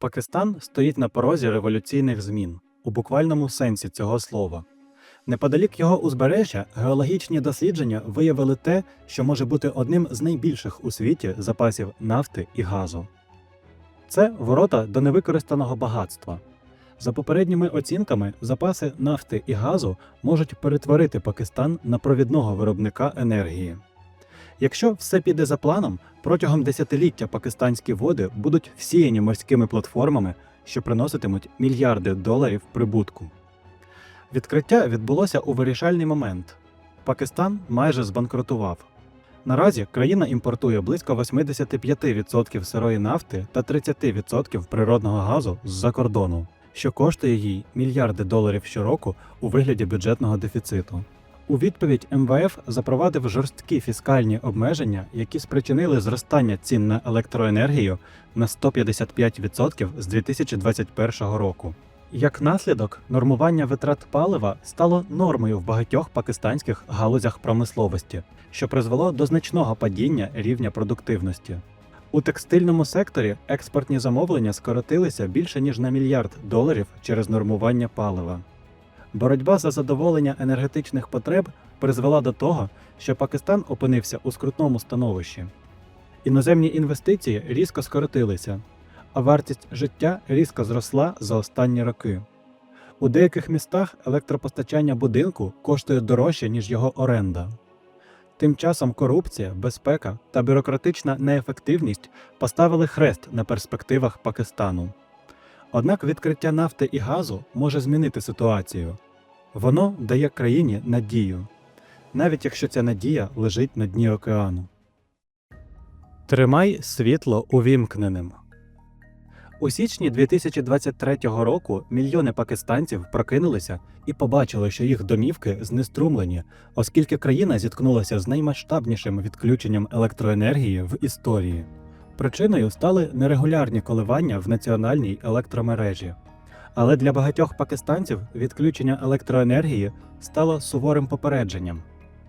Пакистан стоїть на порозі революційних змін у буквальному сенсі цього слова. Неподалік його узбережжя геологічні дослідження виявили те, що може бути одним з найбільших у світі запасів нафти і газу. Це ворота до невикористаного багатства. За попередніми оцінками, запаси нафти і газу можуть перетворити Пакистан на провідного виробника енергії. Якщо все піде за планом, протягом десятиліття пакистанські води будуть всіяні морськими платформами, що приноситимуть мільярди доларів прибутку. Відкриття відбулося у вирішальний момент. Пакистан майже збанкрутував. Наразі країна імпортує близько 85% сирої нафти та 30% природного газу з-за кордону, що коштує їй мільярди доларів щороку у вигляді бюджетного дефіциту. У відповідь МВФ запровадив жорсткі фіскальні обмеження, які спричинили зростання цін на електроенергію на 155% з 2021 року. Як наслідок, нормування витрат палива стало нормою в багатьох пакистанських галузях промисловості, що призвело до значного падіння рівня продуктивності. У текстильному секторі експортні замовлення скоротилися більше ніж на мільярд доларів через нормування палива. Боротьба за задоволення енергетичних потреб призвела до того, що Пакистан опинився у скрутному становищі. Іноземні інвестиції різко скоротилися, а вартість життя різко зросла за останні роки. У деяких містах електропостачання будинку коштує дорожче, ніж його оренда. Тим часом корупція, безпека та бюрократична неефективність поставили хрест на перспективах Пакистану. Однак відкриття нафти і газу може змінити ситуацію. Воно дає країні надію, навіть якщо ця надія лежить на дні океану. Тримай світло увімкненим. У січні 2023 року мільйони пакистанців прокинулися і побачили, що їх домівки знеструмлені, оскільки країна зіткнулася з наймасштабнішим відключенням електроенергії в історії. Причиною стали нерегулярні коливання в національній електромережі. Але для багатьох пакистанців відключення електроенергії стало суворим попередженням.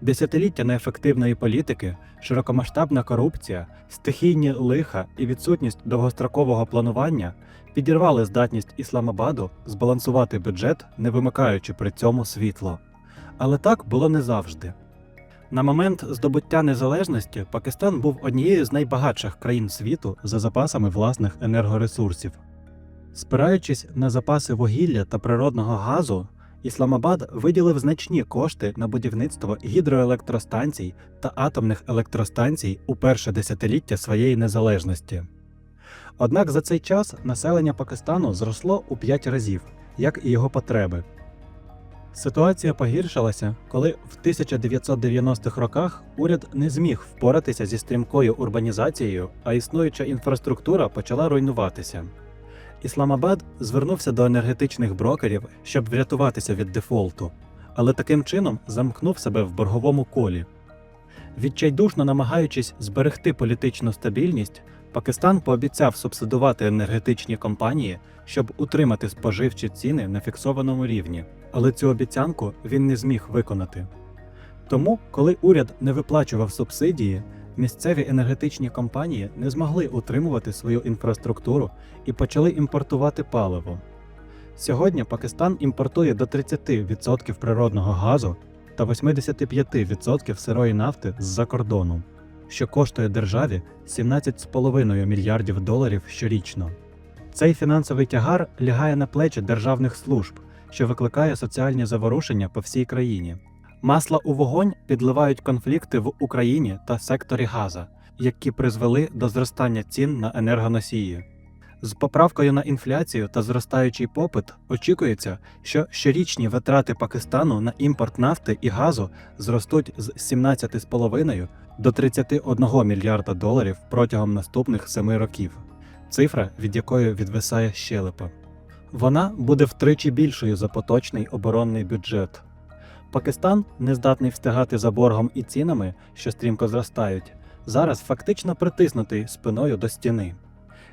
Десятиліття неефективної політики, широкомасштабна корупція, стихійні лиха і відсутність довгострокового планування підірвали здатність Ісламабаду збалансувати бюджет, не вимикаючи при цьому світло. Але так було не завжди. На момент здобуття незалежності Пакистан був однією з найбагатших країн світу за запасами власних енергоресурсів. Спираючись на запаси вугілля та природного газу, Ісламабад виділив значні кошти на будівництво гідроелектростанцій та атомних електростанцій у перше десятиліття своєї незалежності. Однак за цей час населення Пакистану зросло у 5 разів, як і його потреби. Ситуація погіршилася, коли в 1990-х роках уряд не зміг впоратися зі стрімкою урбанізацією, а існуюча інфраструктура почала руйнуватися. Ісламабад звернувся до енергетичних брокерів, щоб врятуватися від дефолту, але таким чином замкнув себе в борговому колі. Відчайдушно намагаючись зберегти політичну стабільність, Пакистан пообіцяв субсидувати енергетичні компанії, щоб утримати споживчі ціни на фіксованому рівні, але цю обіцянку він не зміг виконати. Тому, коли уряд не виплачував субсидії, місцеві енергетичні компанії не змогли утримувати свою інфраструктуру і почали імпортувати паливо. Сьогодні Пакистан імпортує до 30% природного газу та 85% сирої нафти з-за кордону, що коштує державі 17,5 мільярдів доларів щорічно. Цей фінансовий тягар лягає на плечі державних служб, що викликає соціальні заворушення по всій країні. Масла у вогонь підливають конфлікти в Україні та секторі Газа, які призвели до зростання цін на енергоносії. З поправкою на інфляцію та зростаючий попит очікується, що щорічні витрати Пакистану на імпорт нафти і газу зростуть з 17,5 до 31 мільярда доларів протягом наступних семи років, цифра від якої відвисає щелепа. Вона буде втричі більшою за поточний оборонний бюджет. Пакистан, не здатний встигати за боргом і цінами, що стрімко зростають, зараз фактично притиснутий спиною до стіни.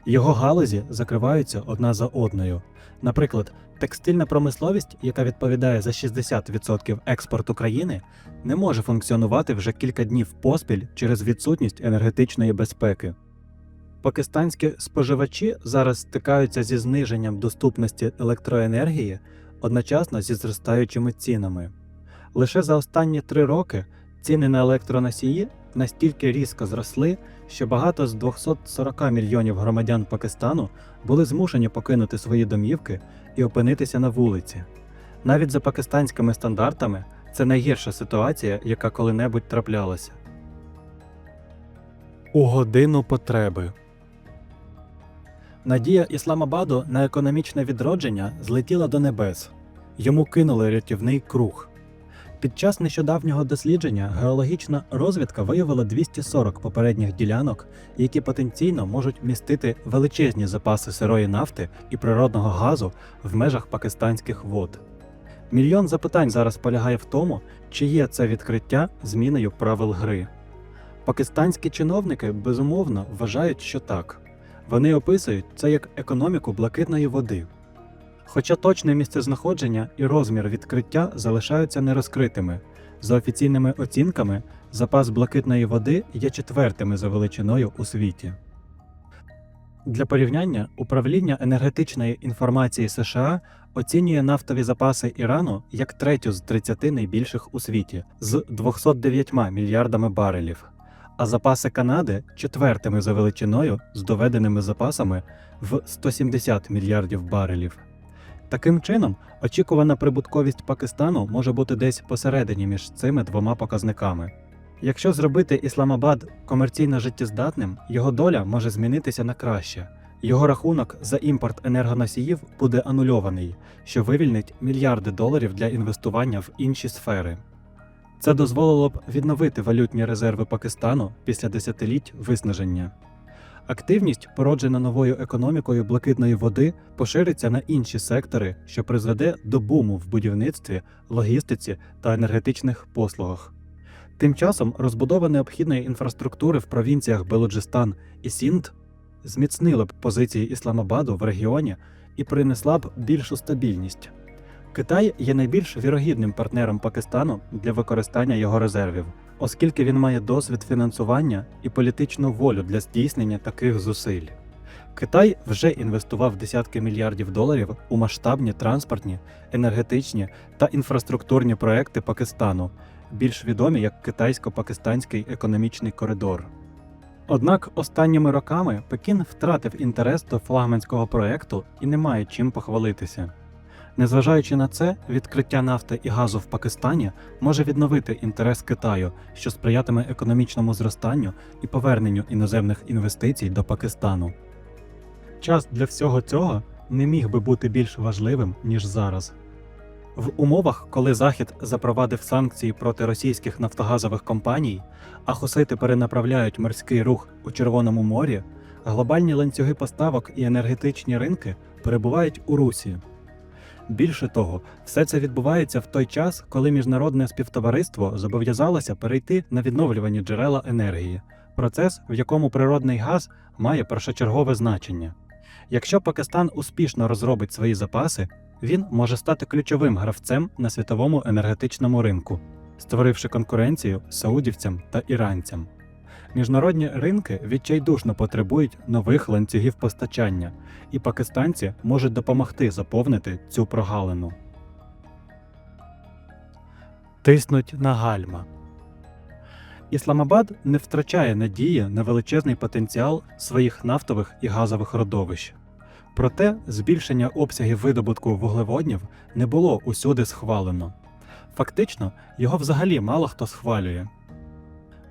Його галузі закриваються одна за одною. Наприклад, текстильна промисловість, яка відповідає за 60% експорту країни, не може функціонувати вже кілька днів поспіль через відсутність енергетичної безпеки. Пакистанські споживачі зараз стикаються зі зниженням доступності електроенергії одночасно зі зростаючими цінами. Лише за останні три роки ціни на електроносії настільки різко зросли, що багато з 240 мільйонів громадян Пакистану були змушені покинути свої домівки і опинитися на вулиці. Навіть за пакистанськими стандартами це найгірша ситуація, яка коли-небудь траплялася. У годину потреби Надія Ісламабаду на економічне відродження злетіла до небес. Йому кинули рятівний круг. Під час нещодавнього дослідження геологічна розвідка виявила 240 попередніх ділянок, які потенційно можуть містити величезні запаси сирої нафти і природного газу в межах пакистанських вод. Мільйон запитань зараз полягає в тому, чи є це відкриття зміною правил гри. Пакистанські чиновники безумовно вважають, що так. Вони описують це як економіку блакитної води. Хоча точне місцезнаходження і розмір відкриття залишаються нерозкритими. За офіційними оцінками, запас блакитної води є четвертими за величиною у світі. Для порівняння управління енергетичної інформації США оцінює нафтові запаси Ірану як третю з 30 найбільших у світі з 209 мільярдами барелів, а запаси Канади четвертими за величиною з доведеними запасами в 170 мільярдів барелів. Таким чином, очікувана прибутковість Пакистану може бути десь посередині між цими двома показниками. Якщо зробити Ісламабад комерційно життєздатним, його доля може змінитися на краще. Його рахунок за імпорт енергоносіїв буде анульований, що вивільнить мільярди доларів для інвестування в інші сфери. Це дозволило б відновити валютні резерви Пакистану після десятиліть виснаження. Активність, породжена новою економікою блакитної води, пошириться на інші сектори, що призведе до буму в будівництві, логістиці та енергетичних послугах. Тим часом розбудова необхідної інфраструктури в провінціях Белуджистан і Сінд зміцнила б позиції Ісламабаду в регіоні і принесла б більшу стабільність. Китай є найбільш вірогідним партнером Пакистану для використання його резервів, оскільки він має досвід фінансування і політичну волю для здійснення таких зусиль. Китай вже інвестував десятки мільярдів доларів у масштабні транспортні, енергетичні та інфраструктурні проекти Пакистану, більш відомі як Китайсько-Пакистанський економічний коридор. Однак останніми роками Пекін втратив інтерес до флагманського проекту і не має чим похвалитися. Незважаючи на це, відкриття нафти і газу в Пакистані може відновити інтерес Китаю, що сприятиме економічному зростанню і поверненню іноземних інвестицій до Пакистану. Час для всього цього не міг би бути більш важливим, ніж зараз. В умовах, коли Захід запровадив санкції проти російських нафтогазових компаній, а хусити перенаправляють морський рух у Червоному морі, глобальні ланцюги поставок і енергетичні ринки перебувають у русі. Більше того, все це відбувається в той час, коли міжнародне співтовариство зобов'язалося перейти на відновлювані джерела енергії, процес, в якому природний газ має першочергове значення. Якщо Пакистан успішно розробить свої запаси, він може стати ключовим гравцем на світовому енергетичному ринку, створивши конкуренцію саудівцям та іранцям. Міжнародні ринки відчайдушно потребують нових ланцюгів постачання, і пакистанці можуть допомогти заповнити цю прогалину. Тиснуть на гальма. Ісламабад не втрачає надії на величезний потенціал своїх нафтових і газових родовищ. Проте збільшення обсягів видобутку вуглеводнів не було усюди схвалено. Фактично, його взагалі мало хто схвалює.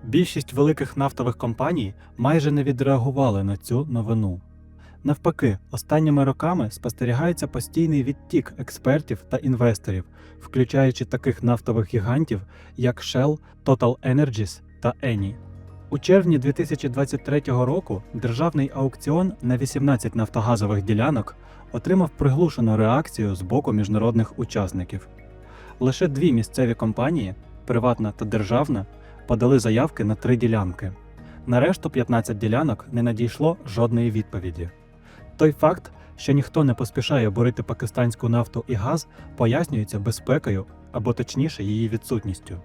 Більшість великих нафтових компаній майже не відреагували на цю новину. Навпаки, останніми роками спостерігається постійний відтік експертів та інвесторів, включаючи таких нафтових гігантів, як Shell, Total Energies та Eni. У червні 2023 року державний аукціон на 18 нафтогазових ділянок отримав приглушену реакцію з боку міжнародних учасників. Лише дві місцеві компанії приватна та державна подали заявки на три ділянки. На решту 15 ділянок не надійшло жодної відповіді. Той факт, що ніхто не поспішає борити пакистанську нафту і газ, пояснюється безпекою або точніше її відсутністю.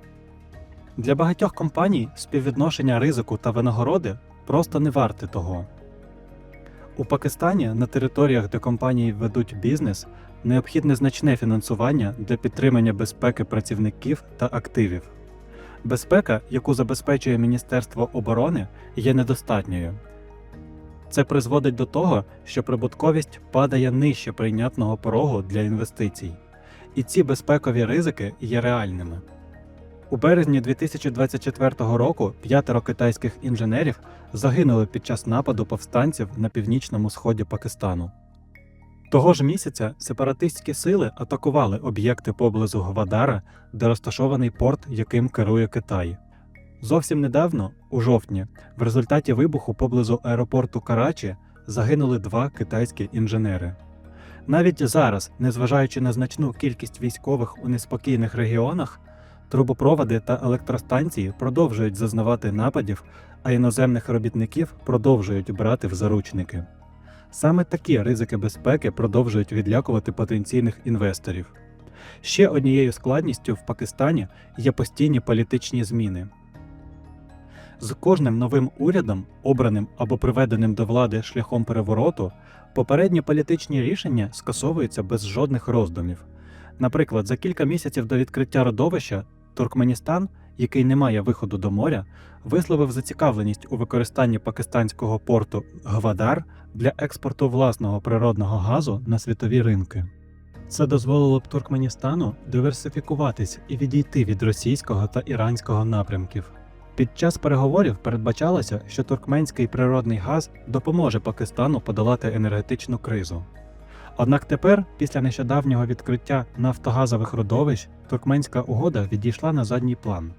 Для багатьох компаній співвідношення ризику та винагороди просто не варте того. У Пакистані на територіях, де компанії ведуть бізнес, необхідне значне фінансування для підтримання безпеки працівників та активів. Безпека, яку забезпечує Міністерство оборони, є недостатньою. Це призводить до того, що прибутковість падає нижче прийнятного порогу для інвестицій, і ці безпекові ризики є реальними. У березні 2024 року п'ятеро китайських інженерів загинули під час нападу повстанців на північному сході Пакистану. Того ж місяця сепаратистські сили атакували об'єкти поблизу Гвадара, де розташований порт, яким керує Китай. Зовсім недавно, у жовтні, в результаті вибуху поблизу аеропорту Карачі загинули два китайські інженери. Навіть зараз, незважаючи на значну кількість військових у неспокійних регіонах, трубопроводи та електростанції продовжують зазнавати нападів, а іноземних робітників продовжують брати в заручники. Саме такі ризики безпеки продовжують відлякувати потенційних інвесторів. Ще однією складністю в Пакистані є постійні політичні зміни. З кожним новим урядом, обраним або приведеним до влади шляхом перевороту, попередні політичні рішення скасовуються без жодних роздумів. Наприклад, за кілька місяців до відкриття родовища Туркменістан, який не має виходу до моря, висловив зацікавленість у використанні пакистанського порту Гвадар для експорту власного природного газу на світові ринки. Це дозволило б Туркменістану диверсифікуватись і відійти від російського та іранського напрямків. Під час переговорів передбачалося, що туркменський природний газ допоможе Пакистану подолати енергетичну кризу. Однак тепер, після нещодавнього відкриття нафтогазових родовищ, туркменська угода відійшла на задній план.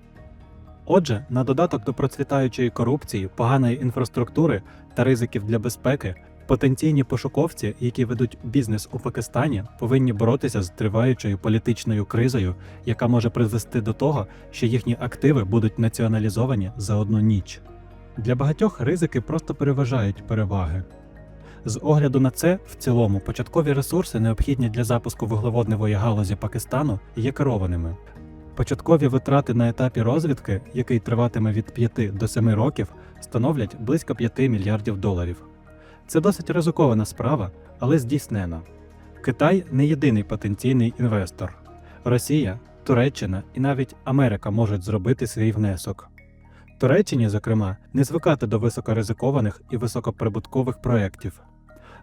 Отже, на додаток до процвітаючої корупції, поганої інфраструктури та ризиків для безпеки, потенційні пошуковці, які ведуть бізнес у Пакистані, повинні боротися з триваючою політичною кризою, яка може призвести до того, що їхні активи будуть націоналізовані за одну ніч. Для багатьох ризики просто переважають переваги. З огляду на це, в цілому, початкові ресурси, необхідні для запуску вуглеводневої галузі Пакистану, є керованими. Початкові витрати на етапі розвідки, який триватиме від 5 до 7 років, становлять близько 5 мільярдів доларів. Це досить ризикована справа, але здійснена. Китай не єдиний потенційний інвестор. Росія, Туреччина і навіть Америка можуть зробити свій внесок. Туреччині, зокрема, не звикати до високоризикованих і високоприбуткових проєктів.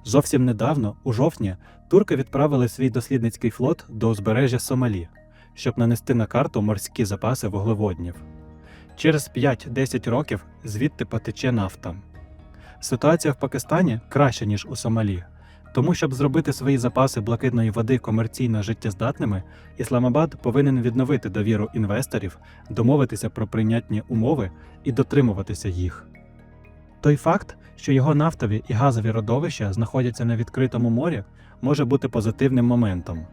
Зовсім недавно, у жовтні, турки відправили свій дослідницький флот до узбережжя Сомалі, щоб нанести на карту морські запаси вуглеводнів. Через 5-10 років звідти потече нафта. Ситуація в Пакистані краща, ніж у Сомалі. Тому, щоб зробити свої запаси блакитної води комерційно життєздатними, Ісламабад повинен відновити довіру інвесторів, домовитися про прийнятні умови і дотримуватися їх. Той факт, що його нафтові і газові родовища знаходяться на відкритому морі, може бути позитивним моментом.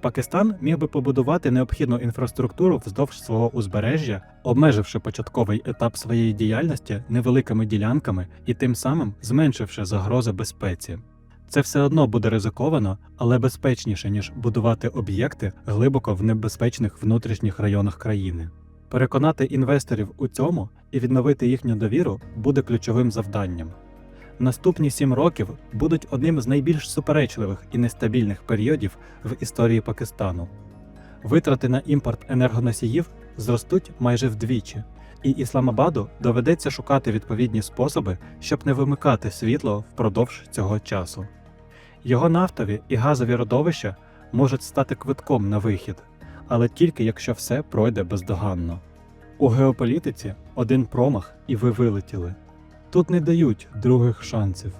Пакистан міг би побудувати необхідну інфраструктуру вздовж свого узбережжя, обмеживши початковий етап своєї діяльності невеликими ділянками і тим самим зменшивши загрози безпеці. Це все одно буде ризиковано, але безпечніше, ніж будувати об'єкти глибоко в небезпечних внутрішніх районах країни. Переконати інвесторів у цьому і відновити їхню довіру буде ключовим завданням. Наступні сім років будуть одним з найбільш суперечливих і нестабільних періодів в історії Пакистану. Витрати на імпорт енергоносіїв зростуть майже вдвічі, і Ісламабаду доведеться шукати відповідні способи, щоб не вимикати світло впродовж цього часу. Його нафтові і газові родовища можуть стати квитком на вихід, але тільки якщо все пройде бездоганно. У геополітиці один промах і ви вилетіли. Тут не дають других шансів.